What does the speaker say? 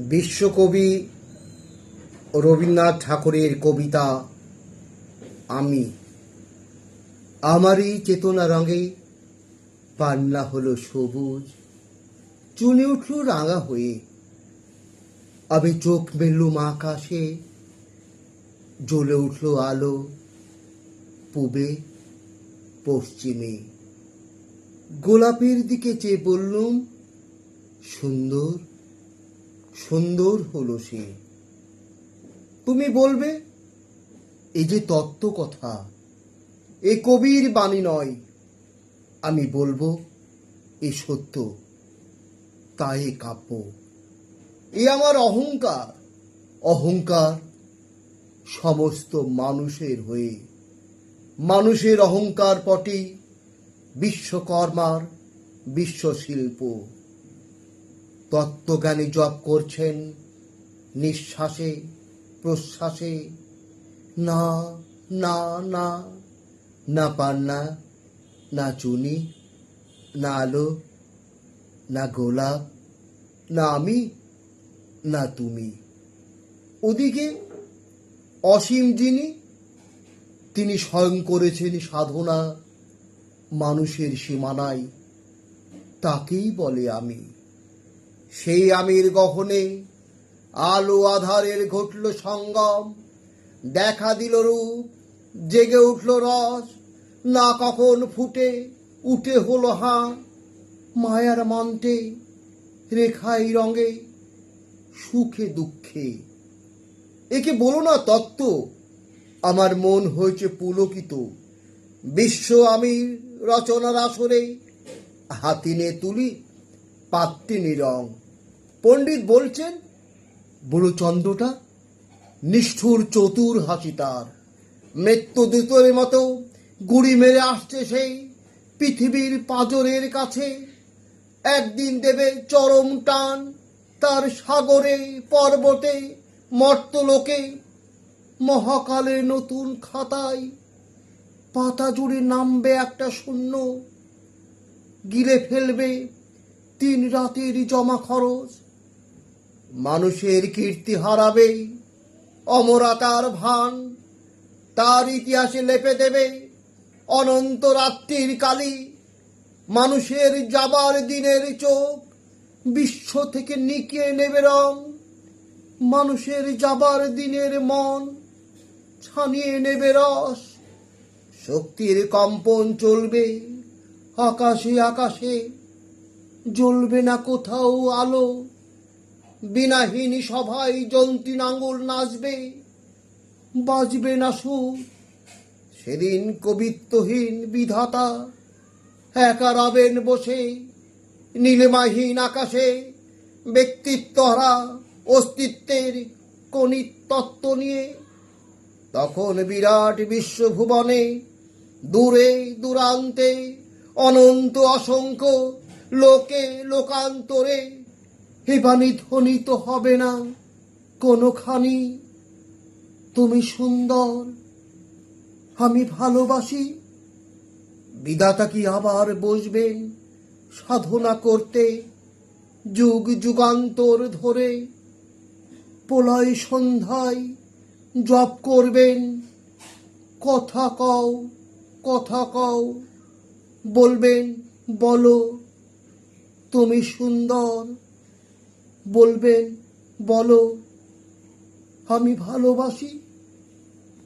বিশ্বকবি রবীন্দ্রনাথ ঠাকুরের কবিতা আমি। আমারই চেতনা রঙে পান্না হলো সবুজ, চুনে উঠল রাঙা হয়ে। আমি চোখ মেললুম আকাশে, জ্বলে উঠল আলো, পূবে, পশ্চিমে। গোলাপের দিকে চেয়ে বললুম, সুন্দর সুন্দর হলো সে। তুমি বলবে এই যে তত্ত্ব কথা, এ কবির বাণী নয়। আমি বলব, এ সত্য এ কাব্য। এ আমার অহংকার অহংকার সমস্ত মানুষের হয়ে। মানুষের অহংকার পটে বিশ্বকর্মার বিশ্বশিল্প। তত্ত্বজ্ঞানী জপ করছেন, নিঃশ্বাসে, প্রশ্বাসে, না না না না পান্না, না চুনি, না আলো, না গোলাপ, না আমি, না তুমি। ওদিকে অসীম যিনি, তিনি স্বয়ং করেছেন সাধনা, মানুষের সীমানায়, তাকেই বলে আমি। সেই আমির গহনে আলো আধারের ঘটল সঙ্গম। দেখা দিল রূপ, জেগে উঠল রস। না কখন ফুটে, উঠে হলো হাঁ মায়ার মন্ত্রে রেখাই রঙে, সুখে দুঃখে। একে বলো না তত্ত্ব, আমার মন হয়েছে পুলকিত। বিশ্ব আমির রচনার আসরে হাতিনে তুলি পাত্তিনি নিরং। পণ্ডিত বলছেন বুড়ো চন্দ্রটা নিষ্ঠুর চতুর হাসি তার। মৃত্যুদূতের মতো গুড়ি মেরে আসছে সেই পৃথিবীর পাজরের কাছে। একদিন দেবে চরম টান তার সাগরে, পর্বতে, মর্তলোকে। মহাকালের নতুন খাতায় পাতা জুড়ে নামবে একটা শূন্য, গিলে ফেলবে তিন রাতের জমা খরচ। মানুষের কীর্তি হারাবে, অমরাতার ভান তার ইতিহাসে লেপে দেবে। অনন্ত রাত্রির কালি মানুষের যাবার দিনের চোখ বিশ্ব থেকে নিকিয়ে নেবে রং। মানুষের যাবার দিনের মন ছানিয়ে নেবে রস। শক্তির কম্পন চলবে আকাশে আকাশে। জ্বলবে না কোথাও আলো। বিনাহীন সভায় জন্তি নাঙ্গল নাচবে। বাজবে না সুর। সেদিন কবিত্বহীন বিধাতা একা রবেন বসে, নীলিমাহীন আকাশে ব্যক্তিত্বহারা অস্তিত্বের কণিত তত্ত্ব নিয়ে। তখন বিরাট বিশ্বভুবনে দূরে দূরান্তে অনন্ত অসংখ্য লোকে, লোকান্তরে হে বাণী ধ্বনিত হবে না। কোনোখানি তুমি সুন্দর, আমি ভালোবাসি। বিধাতা কি আবার বসবেন সাধনা করতে যুগ যুগান্তর ধরে? প্রলয় সন্ধ্যায় জপ করবেন, কথা কও কথা কও, বলবেন, বলো। তুমি সুন্দর। বলবেন বলো আমি ভালোবাসি